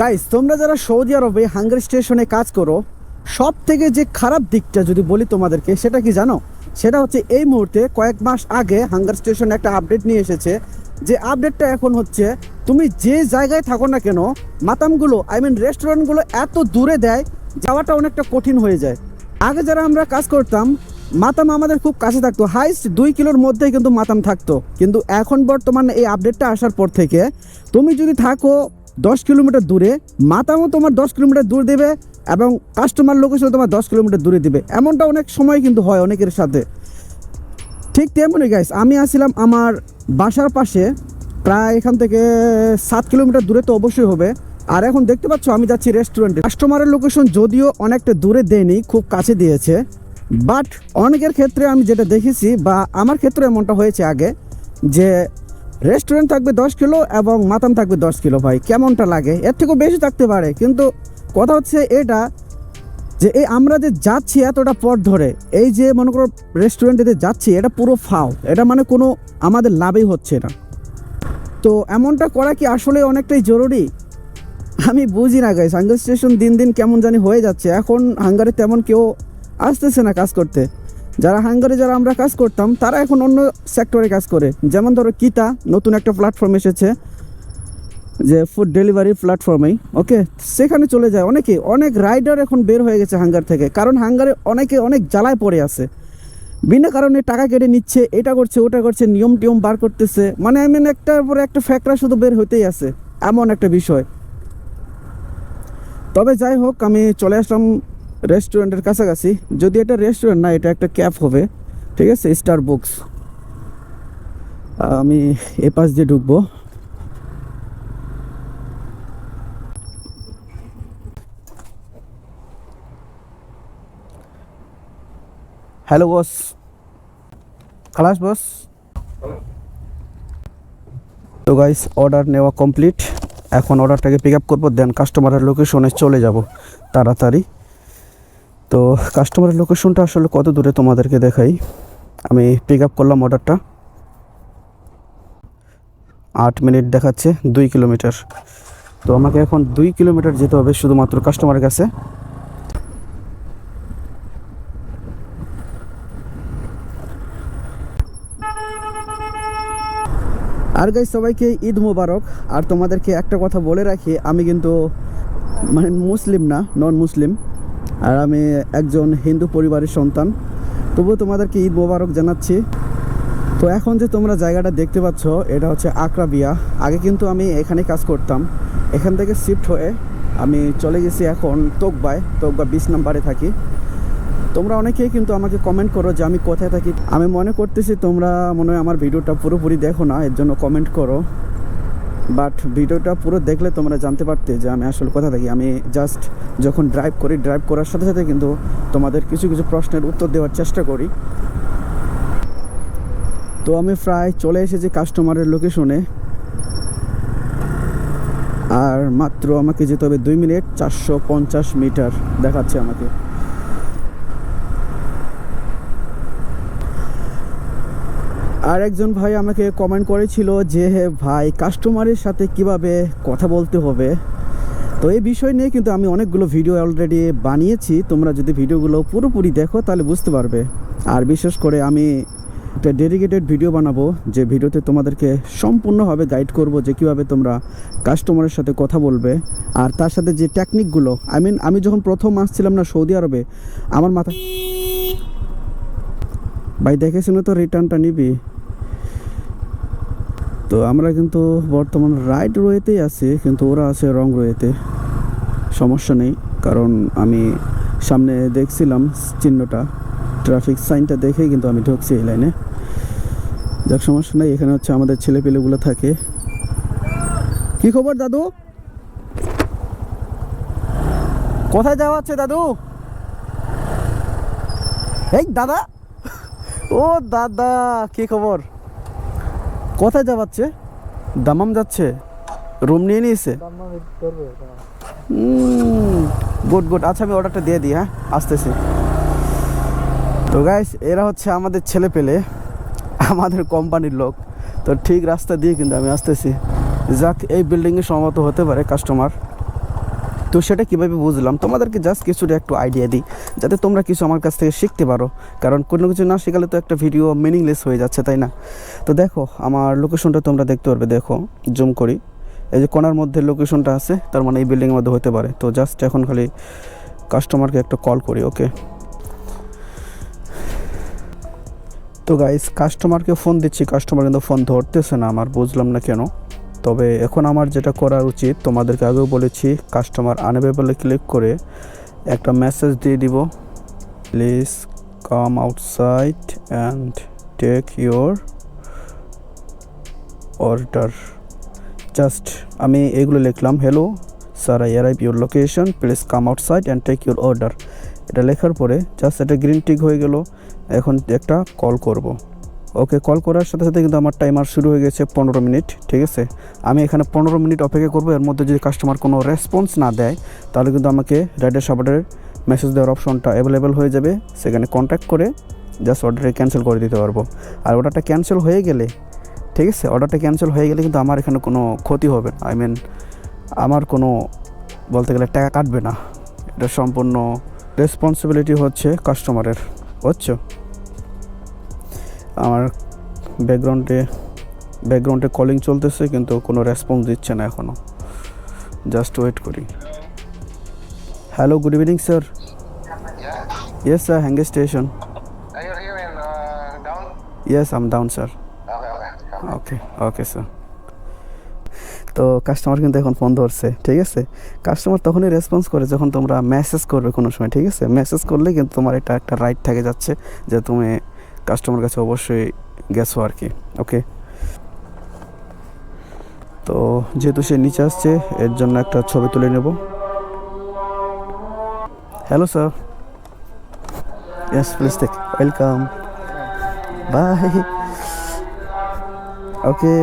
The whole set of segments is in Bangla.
গাইস তোমরা যারা সৌদি আরবে হাঙ্গার স্টেশনে কাজ করো সব থেকে যে খারাপ দিকটা যদি বলি তোমাদেরকে, সেটা কি জানো? সেটা হচ্ছে এই মুহূর্তে কয়েক মাস আগে হাঙ্গার স্টেশনে একটা আপডেট নিয়ে এসেছে, যে আপডেটটা এখন হচ্ছে তুমি যে জায়গায় থাকো না কেন, মাতামগুলো আই মিন রেস্টুরেন্টগুলো এত দূরে দেয়, যাওয়াটা অনেকটা কঠিন হয়ে যায়। আগে যারা আমরা কাজ করতাম, মাতাম আমাদের খুব কাছে থাকতো হাইস্ট দুই কিলোর মধ্যেই কিন্তু মাতাম থাকতো। কিন্তু এখন বর্তমানে এই আপডেটটা আসার পর থেকে, তুমি যদি থাকো দশ কিলোমিটার দূরে, মাতামও তোমার দশ কিলোমিটার দূর দেবে এবং কাস্টমার লোকেশন তোমার দশ কিলোমিটার দূরে দিবে। এমনটা অনেক সময় কিন্তু হয় অনেকের সাথে। ঠিক তেমনই গাইস আমি আসছিলাম আমার বাসার পাশে, প্রায় এখান থেকে সাত কিলোমিটার দূরে তো অবশ্যই হবে। আর এখন দেখতে পাচ্ছ আমি যাচ্ছি রেস্টুরেন্টে কাস্টমারের লোকেশন যদিও অনেকটা দূরে দেয়নি, খুব কাছে দিয়েছে। বাট অনেকের ক্ষেত্রে আমি যেটা দেখেছি বা আমার ক্ষেত্রে এমনটা হয়েছে আগে যে রেস্টুরেন্ট থাকবে দশ কিলো এবং মাতাম থাকবে দশ কিলো ভাই। কেমনটা লাগে? এর থেকেও বেশি থাকতে পারে। কিন্তু কথা হচ্ছে এটা যে এই আমরা যে যাচ্ছি এতটা পথ ধরে, এই যে মনে করো রেস্টুরেন্টে যে যাচ্ছি, এটা পুরো ফাও। এটা মানে কোনো আমাদের লাভই হচ্ছে না। তো এমনটা করা কি আসলে অনেকটাই জরুরি? আমি বুঝি না গাইস হাঙ্গার স্টেশন দিন দিন কেমন জানি হয়ে যাচ্ছে। এখন হাঙ্গারে তেমন কেউ আসতেছে না কাজ করতে। যারা হাঙ্গারে যারা আমরা কাজ করতাম, তারা এখন অন্য সেক্টরে কাজ করে। যেমন ধরো কিতা, নতুন একটা প্ল্যাটফর্ম এসেছে, যে ফুড ডেলিভারি প্ল্যাটফর্মেই ওকে সেখানে চলে যায় অনেকে। অনেক রাইডার এখন বের হয়ে গেছে হাঙ্গার থেকে, কারণ হাঙ্গারে অনেকে অনেক জ্বালায় পড়ে আছে। বিনা কারণে টাকা কেটে নিচ্ছে, এটা করছে, ওটা করছে, নিয়ম টিয়ম বার করতেছে। মানে আই মিন একটার পরে একটা ফ্যাকরা শুধু বের হতেই আছে, এমন একটা বিষয়। তবে যাই হোক, আমি চলে আসলাম রেস্টুরেন্টের কাছাকাছি। যদি এটা রেস্টুরেন্ট না, এটা একটা ক্যাফ হবে। ঠিক আছে? স্টার বুকস আমি এ পাশ দিয়ে ঢুকবো। হ্যালো বস খালাস বস তো গাইস অর্ডার নেওয়া কমপ্লিট এখন অর্ডারটাকে পিক আপ করব দেন কাস্টমারের লোকেশনে চলে যাব। তাড়াতাড়ি। তো কাস্টমারের লোকেশনটা আসলে কত দূরে তোমাদেরকে দেখাই? আমি পিক আপ করলাম অর্ডারটা আট মিনিট দেখাচ্ছে, দুই কিলোমিটার তো আমাকে এখন দুই কিলোমিটার যেতে হবে শুধুমাত্র কাস্টমারের কাছে। আর গাই সবাইকে ঈদ মোবারক। আর তোমাদেরকে একটা কথা বলে রাখি, আমি কিন্তু মানে মুসলিম না নন মুসলিম আর আমি একজন হিন্দু পরিবারের সন্তান। তবুও তোমাদেরকে ঈদ মোবারক জানাচ্ছি। তো এখন যে তোমরা জায়গাটা দেখতে পাচ্ছ, এটা হচ্ছে আকরাবিয়া আগে কিন্তু আমি এখানে কাজ করতাম। এখান থেকে শিফট হয়ে আমি চলে গেছি এখন তোকবায়। তোকবা বিশ নাম্বারে থাকি। তোমরা অনেকেই কিন্তু আমাকে কমেন্ট করো যে আমি কোথায় থাকি। আমি মনে করতেছি তোমরা মনে হয় আমার ভিডিওটা পুরোপুরি দেখো না, এর জন্য কমেন্ট করো। বাট ভিডিওটা পুরো দেখলে তোমরা জানতে পারতে যে আমি আসলে কথা থাকি আমি জাস্ট যখন ড্রাইভ করি ড্রাইভ করার সাথে সাথে কিন্তু তোমাদের কিছু কিছু প্রশ্নের উত্তর দেওয়ার চেষ্টা করি। তো আমি প্রায় চলে এসেছি কাস্টমারের লোকেশনে আর মাত্র আমাকে যেতে হবে দুই মিনিট, চারশো পঞ্চাশ মিটার দেখাচ্ছে আমাকে। আর একজন ভাই আমাকে কমেন্ট করেছিল যে ভাই কাস্টমারের সাথে কীভাবে কথা বলতে হবে? তো এই বিষয় নিয়ে কিন্তু আমি অনেকগুলো ভিডিও অলরেডি বানিয়েছি। তোমরা যদি ভিডিওগুলো পুরোপুরি দেখো, তাহলে বুঝতে পারবে। আর বিশেষ করে আমি একটা ডেডিকেটেড ভিডিও বানাবো, যে ভিডিওতে তোমাদেরকে সম্পূর্ণভাবে গাইড করব যে কীভাবে তোমরা কাস্টমারের সাথে কথা বলবে। আর তার সাথে যে টেকনিকগুলো আই মিন আমি যখন প্রথম আসছিলাম না সৌদি আরবে, আমার মাথায় ভাই দেখে শুনে তো রিটার্নটা নিবি? তো আমরা কিন্তু বর্তমান রাইট রোয়েতেই আছি, কিন্তু ওরা আছে রং রোয়েতে। সমস্যা নেই, কারণ আমি সামনে দেখছিলাম চিহ্নটা ট্রাফিক সাইনটা দেখেই কিন্তু আমি ঢুকছি এই লাইনে যাক, সমস্যা নেই, এখানে হচ্ছে আমাদের ছেলেপেলেগুলো থাকে। কি খবর দাদু? কোথায় যাওয়া হচ্ছে দাদু? এই দাদা? ও দাদা, কি খবর? কোথায় যাওয়াচ্ছে দামাম যাচ্ছে? রুম নিয়ে নিয়েছে? Good good. আচ্ছা আমি অর্ডারটা দিয়ে দিই হ্যাঁ? আসতেছি। তো গাইস এরা হচ্ছে আমাদের ছেলে পেলে, আমাদের কোম্পানির লোক। তো ঠিক রাস্তা দিয়ে কিন্তু আমি আসতেছি। যাক, এই বিল্ডিংয়ে সম্ভবত হতে পারে কাস্টমার তো সেটা কীভাবে বুঝলাম? তোমাদেরকে জাস্ট কিছুটা একটু আইডিয়া দিই, যাতে তোমরা কিছু আমার কাছ থেকে শিখতে পারো। কারণ কোনো কিছু না শেখালে তো একটা ভিডিও মিনিংলেস হয়ে যাচ্ছে, তাই না? তো দেখো, আমার লোকেশনটা তোমরা দেখতে পারবে, দেখো জুম করি। এই যে কোনার মধ্যে লোকেশনটা আছে, তার মানে এই বিল্ডিংয়ের মধ্যে হতে পারে। তো জাস্ট এখন খালি কাস্টমারকে একটা কল করি ওকে তো গাইস কাস্টমারকে ফোন দিচ্ছি। কাস্টমার কিন্তু ফোন ধরতেছে না, আমার বুঝলাম না কেন। তবে এখন আমার যেটা করা উচিত, তোমাদেরকে আগেও বলেছি কাস্টমার আনএভেলেবলে ক্লিক করে একটা মেসেজ দিয়ে দিব। Please come outside and take your order just আমি এগুলো লিখলাম hello sir I arrive your location please come outside and take your order এটা লেখার পরে জাস্ট এটা গ্রিন টিক হয়ে গেল। এখন একটা কল করব। ওকে কল করার সাথে সাথে কিন্তু আমার টাইমার শুরু হয়ে গেছে পনেরো মিনিট, ঠিক আছে? আমি এখানে পনেরো মিনিট অপেক্ষা করব, এর মধ্যে যদি কাস্টমার কোনো রেসপন্স না দেয়, তাহলে কিন্তু আমাকে রাইডার সাবারের মেসেজ দেওয়ার অপশনটা অ্যাভেলেবেল হয়ে যাবে। সেখানে কন্ট্যাক্ট করে জাস্ট অর্ডারে ক্যান্সেল করে দিতে পারব। আর অর্ডারটা ক্যান্সেল হয়ে গেলে, ঠিক আছে? অর্ডারটা ক্যান্সেল হয়ে গেলে কিন্তু আমার এখানে কোনো ক্ষতি হবে না। আই মিন আমার কোনো বলতে গেলে টাকা কাটবে না। এটা সম্পূর্ণ রেসপন্সিবিলিটি হচ্ছে কাস্টমারের বুঝছ? আমার ব্যাকগ্রাউন্ডে ব্যাকগ্রাউন্ডে কলিং চলতেছে, কিন্তু কোনো রেসপন্স দিচ্ছে না এখনও জাস্ট ওয়েট করি। Hello good evening sir yes sir হ্যাঙ্গে station? Yes am down sir. Okay okay sir তো কাস্টমার কিন্তু এখন ফোন ধরছে, ঠিক আছে? কাস্টমার তখনই রেসপন্স করে যখন তোমরা মেসেজ করবে কোনো সময়, ঠিক আছে? মেসেজ করলে কিন্তু তোমার এটা একটা রাইট থাকে যাচ্ছে, যে তুমি কাস্টমার কাছে অবশ্যই গেছো আর কি ওকে তো যেহেতু সে নিচে আসছে, এর জন্য একটা ছবি তুলে নেব। Hello sir yes please take welcome bye okay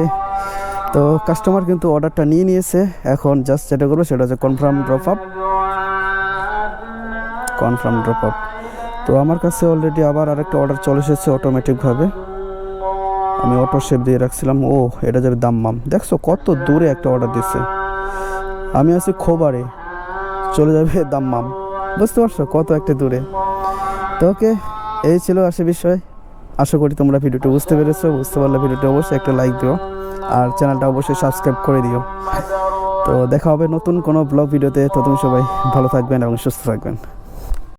তো কাস্টমার কিন্তু অর্ডারটা নিয়ে নিয়েছে। এখন জাস্ট যেটা করব সেটা হচ্ছে confirm drop up confirm drop up তো আমার কাছে অলরেডি আবার আরেকটা অর্ডার চলে এসেছে অটোমেটিকভাবে আমি অটো শেপ দিয়ে রাখছিলাম। ও এটা যাবে দাম্মাম। দেখছ কত দূরে একটা অর্ডার দিচ্ছে আমি আছি খোবারে। চলে যাবে দাম্মাম। বুঝতে পারছ কত একটা দূরে। তো ওকে, এই ছিল আসে বিষয়। আশা করি তোমরা ভিডিওটা বুঝতে পেরেছ। বুঝতে পারলে ভিডিওটা অবশ্যই একটা লাইক দিও। আর চ্যানেলটা অবশ্যই সাবস্ক্রাইব করে দিও। তো দেখা হবে নতুন কোনো ব্লগ ভিডিওতে তো। তুমি সবাই ভালো থাকবেন এবং সুস্থ থাকবেন।